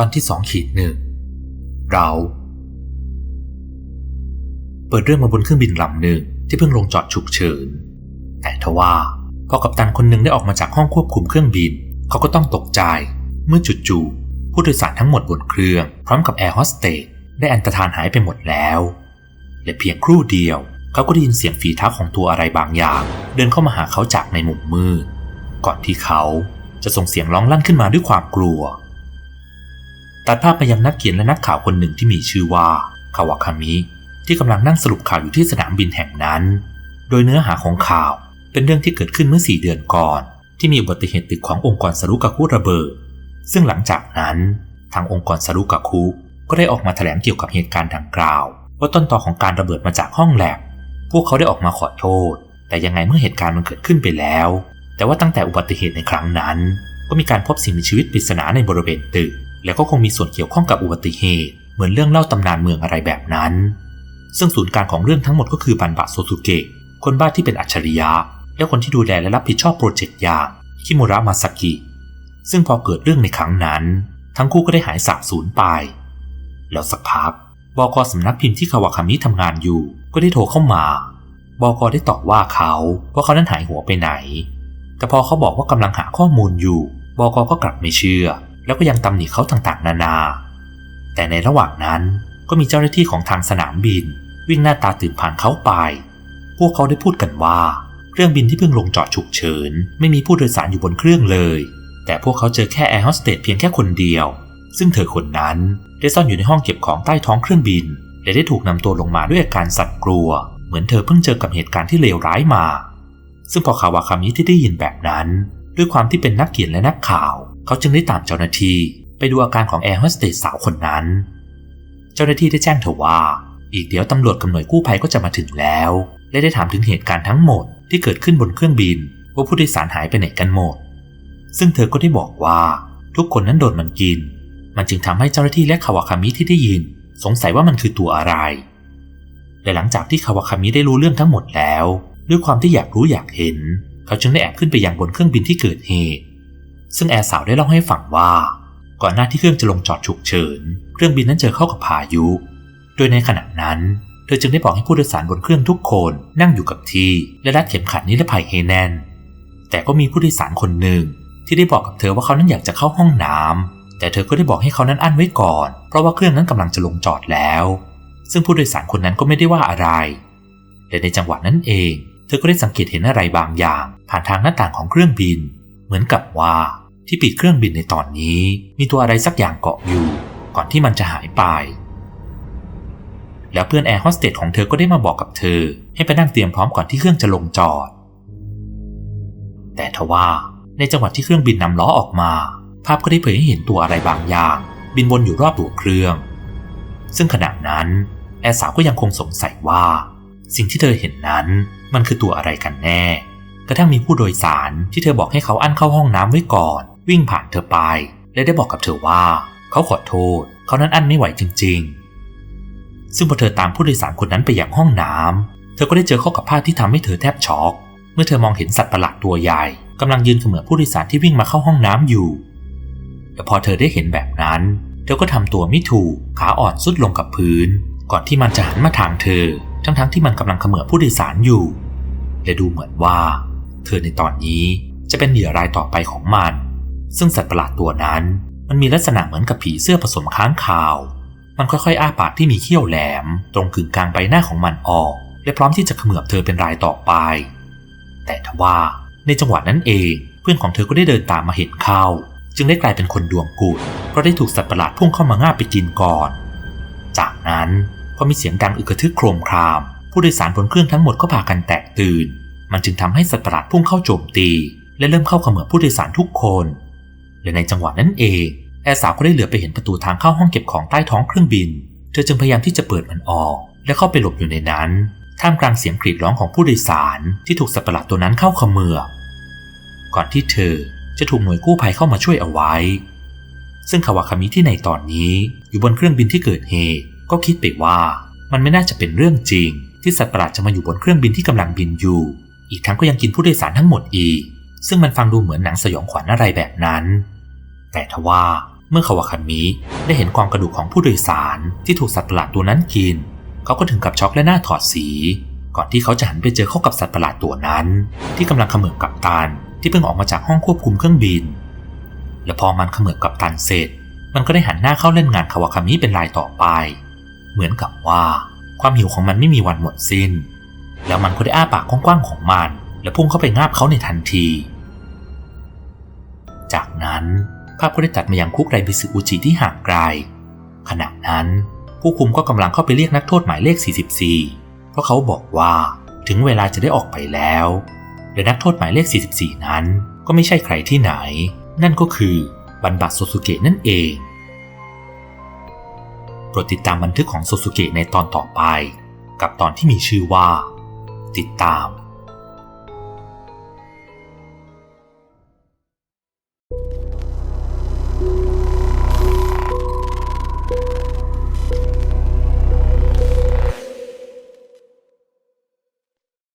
ตอนที่สองขีดหนึ่งเรา เปิดเรื่องมาบนเครื่องบินลำหนึ่งที่เพิ่งลงจอดฉุกเฉิน แต่ทว่าพอกัปตันคนหนึ่งได้ออกมาจากห้องควบคุมเครื่องบิน เขาก็ต้องตกใจ เมื่อจู่ๆผู้โดยสารทั้งหมดบนเครื่อง พร้อมกับแอร์โฮสเตสได้อันตรธานหายไปหมดแล้วและเพียงครู่เดียวเขาก็ได้ยินเสียงฝีเท้าของตัวอะไรบางอย่าง เดินเข้ามาหาเขาจากในมุมมืด ก่อนที่เขาจะส่งเสียงร้องลั่นขึ้นมาด้วยความกลัว ตัดภาพไปยังนักเขียนและนักข่าวคนหนึ่งที่มีชื่อว่าคาวาคามิที่กำลังนั่งสรุปข่าวอยู่ที่สนามบินแห่งนั้น โดยเนื้อหาของข่าวเป็นเรื่องที่เกิดขึ้นเมื่อสี่เดือนก่อน ที่มีอุบัติเหตุตึกขององค์กรสรุกาคุระเบิด ซึ่งหลังจากนั้น ทางองค์กรสรุกาคุก็ได้ออกมาแถลงเกี่ยวกับเหตุการณ์ดังกล่าว ว่าต้นตอของการระเบิดมาจากห้องแลบพวกเขาได้ออกมาขอโทษ แต่ยังไงเมื่อเหตุการณ์มันเกิดขึ้นไปแล้ว แต่ว่าตั้งแต่อุบัติเหตุในครั้งนั้น ก็มีการพบสิ่งมีชีวิตปริศนาในบริเวณตึก แล้วก็คงมีส่วนเกี่ยวข้องกับอุบัติเหตุ เหมือนเรื่องเล่าตำนานเมืองอะไรแบบนั้น ซึ่งศูนย์กลางของเรื่องทั้งหมดก็คือบันบะโซซุเกะคนบ้าที่เป็นอัจฉริยะ และคนที่ดูแลและรับผิดชอบโปรเจกต์อย่างคิมุระมาสกิ ซึ่งพอเกิดเรื่องในครั้งนั้น ทั้งคู่ก็ได้หายสาบสูญไป แล้วสักพักบกสำนักพิมพ์ที่คาวาคามิทำงานอยู่ ก็ได้โทรเข้ามาบกได้ตอบว่าเขาว่าเขานั้นหายหัวไปไหน แต่พอเขาบอกว่ากำลังหาข้อมูลอยู่บกก็กลับไม่เชื่อ แล้วก็ยังตำหนิเขาต่างๆ นานา แต่ในระหว่างนั้นก็มีเจ้าหน้าที่ของทางสนามบิน วิ่งหน้าตาตื่นผ่านเขาไป พวกเขาได้พูดกันว่า เครื่องบินที่เพิ่งลงจอดฉุกเฉิน ไม่มีผู้โดยสารอยู่บนเครื่องเลย แต่พวกเขาเจอแค่แอร์โฮสเตสเพียงแค่คนเดียว ซึ่งเธอคนนั้นได้ซ่อนอยู่ในห้องเก็บของใต้ท้องเครื่องบิน และได้ถูกนำตัวลงมาด้วยอาการสั่นกลัว เหมือนเธอเพิ่งเจอกับเหตุการณ์ที่เลวร้ายมา ซึ่งพอคาวาคามิที่ได้ยินแบบนั้น ด้วยความที่เป็นนักเขียนและนักข่าว เขาจึงได้ตามเจ้าหน้าที่ไปดูอาการของแอร์โฮสเตสสาวคนนั้น เจ้าหน้าที่ได้แจ้งเธอว่า อีกเดี๋ยวตำรวจกับหน่วยกู้ภัยก็จะมาถึงแล้ว และได้ถามถึงเหตุการณ์ทั้งหมดที่เกิดขึ้นบนเครื่องบิน ว่าผู้โดยสารหายไปไหนกันหมด ซึ่งเธอก็ได้บอกว่า ทุกคนนั้นโดนมันกิน มันจึงทำให้เจ้าหน้าที่และคาวาคามิที่ได้ยิน สงสัยว่ามันคือตัวอะไร และหลังจากที่คาวาคามิได้รู้เรื่องทั้งหมดแล้ว ด้วยความที่อยากรู้อยากเห็น เขาจึงได้แอบขึ้นไปยังบนเครื่องบินที่เกิดเหตุ ซึ่งแอร์สาวได้เล่าให้ฟังว่า ก่อนหน้าที่เครื่องจะลงจอดฉุกเฉิน เครื่องบินนั้นเจอเข้ากับพายุ โดยในขณะนั้น เธอจึงได้บอกให้ผู้โดยสารบนเครื่องทุกคนนั่งอยู่กับที่และรัดเข็มขัดนิรภัยให้แน่น แต่ก็มีผู้โดยสารคนหนึ่งที่ได้บอกกับเธอว่าเขานั้นอยากจะเข้าห้องน้ำแต่เธอก็ได้บอกให้เขานั้นอั้นไว้ก่อน เพราะว่าเครื่องนั้นกำลังจะลงจอดแล้ว ซึ่งผู้โดยสารคนนั้นก็ไม่ได้ว่าอะไรแต่ในจังหวะนั้นเอง เธอก็ได้สังเกตเห็นอะไรบางอย่าง ผ่านทางหน้าต่างของเครื่องบิน เหมือนกับว่า ที่ปีกเครื่องบินในตอนนี้ มีตัวอะไรสักอย่างเกาะอยู่ ก่อนที่มันจะหายไป แล้วเพื่อนแอร์โฮสเตสของเธอก็ได้มาบอกกับเธอ ให้ไปนั่งเตรียมพร้อมก่อนที่เครื่องจะลงจอด แต่ทว่าในจังหวะที่เครื่องบินนำล้อออกมา ภาพก็ได้เผยให้เห็นตัวอะไรบางอย่าง บินวนอยู่รอบตัวเครื่อง ซึ่งขณะนั้น แอร์สาวก็ยังคงสงสัยว่า สิ่งที่เธอเห็นนั้นมันคือตัวอะไรกันแน่ กระทั่งมีผู้โดยสารที่เธอบอกให้เขาอั้นเข้าห้องน้ำไว้ก่อน วิ่งผ่านเธอไป และได้บอกกับเธอว่า เขาขอโทษ เขานั้นอั้นไม่ไหวจริง ๆ ซึ่งพอเธอตามผู้โดยสารคนนั้นไปอยังห้องน้ำเธอก็ได้เจอข้อกับภาที่ทำให้เธอแทบช็อก เมื่อเธอมองเห็นสัตว์ประหลาดตัวใหญ่กำลังยืนเขมือผู้โดยสารที่วิ่งมาเข้าห้องน้ำอยู่แต่พอเธอได้เห็นแบบนั้น เธอก็ทำตัวไม่ถูก ขาอ่อนสุดลงกับพื้น ก่อนที่มันจะหันมาทางเธอ ทั้งๆทที่มันกำลังเขมือผู้โดยสารอยู่และดูเหมือนว่า เธอในตอนนี้จะเป็นเหยื่อรายต่อไปของมัน ซึ่งสัตว์ประหลาดตัวนั้น มันมีลักษณะเหมือนกับผีเสื้อผสมค้างคาว มันค่อยๆ อ้าปากที่มีเขี้ยวแหลม ตรงกึ่งกลางใบหน้าของมันออก และพร้อมที่จะเขมือบเธอเป็นรายต่อไป แต่ทว่าในจังหวะนั้นเองเพื่อนของเธอก็ได้เดินตามมาเห็นเข้า จึงได้กลายเป็นคนดวงกุดเพราะได้ถูกสัตว์ประหลาดพุ่งเข้ามางาบไปกินก่อน จากนั้นพอมีเสียงดังอึกระทึกโครมคราม ผู้โดยสารบนเครื่องทั้งหมดก็พากันแตกตื่น มันจึงทำให้สัตว์ประหลาดพุ่งเข้าโจมตี และเริ่มเข้าเขมือบผู้โดยสารทุกคน และในจังหวะนั้นเองแอร์สาวก็ได้เหลือไปเห็นประตูทางเข้าห้องเก็บของใต้ท้องเครื่องบิน เธอจึงพยายามที่จะเปิดมันออก และเข้าไปหลบอยู่ในนั้น ท่ามกลางเสียงกรีดร้องของผู้โดยสารที่ถูกสัตว์ประหลาดตัวนั้นเข้าขมือก่อนที่เธอจะถูกหน่วยกู้ภัยเข้ามาช่วยเอาไว้ ซึ่งคาวาคามิที่ในตอนนี้อยู่บนเครื่องบินที่เกิดเหตุก็คิดไปว่ามันไม่น่าจะเป็นเรื่องจริง ที่สัตว์ประหลาดจะมาอยู่บนเครื่องบินที่กำลังบินอยู่ อีกทั้งก็ยังกินผู้โดยสารทั้งหมดอีก ซึ่งมันฟังดูเหมือนหนังสยองขวัญอะไรแบบนั้น แต่ทว่าเมื่อคาวาคามิได้เห็นกองกระดูกของผู้โดยสารที่ถูกสัตว์ประหลาดตัวนั้นกิน เขาก็ถึงกับช็อกและหน้าถอดสี ก่อนที่เขาจะหันไปเจอเข้ากับสัตว์ประหลาดตัวนั้น ที่กำลังเขมือบกับตันที่เพิ่งออกมาจากห้องควบคุมเครื่องบิน และพอมันเขมือบกับตันเสร็จ มันก็ได้หันหน้าเข้าเล่นงานคาวาคามิเป็นรายต่อไป เหมือนกับว่า ความหิวของมันไม่มีวันหมดสิ้น แล้วมันก็ได้อ้าปากกว้างๆของมัน และพุ่งเข้าไปงาบเขาในทันที จากนั้นภาพก็ได้ตัดมายังคุกไรบิสึอุจิที่ห่างไกล ขณะนั้น ผู้คุมก็กำลังเข้าไปเรียกนักโทษหมายเลข 44 เพราะเขาบอกว่าถึงเวลาจะได้ออกไปแล้วและนักโทษหมายเลข 44 นั้น ก็ไม่ใช่ใครที่ไหน นั่นก็คือบันบัตโซสุเกะนั่นเองโปรดติดตามบันทึกของโซสุเกะในตอนต่อไป กับตอนที่มีชื่อว่า ติดตาม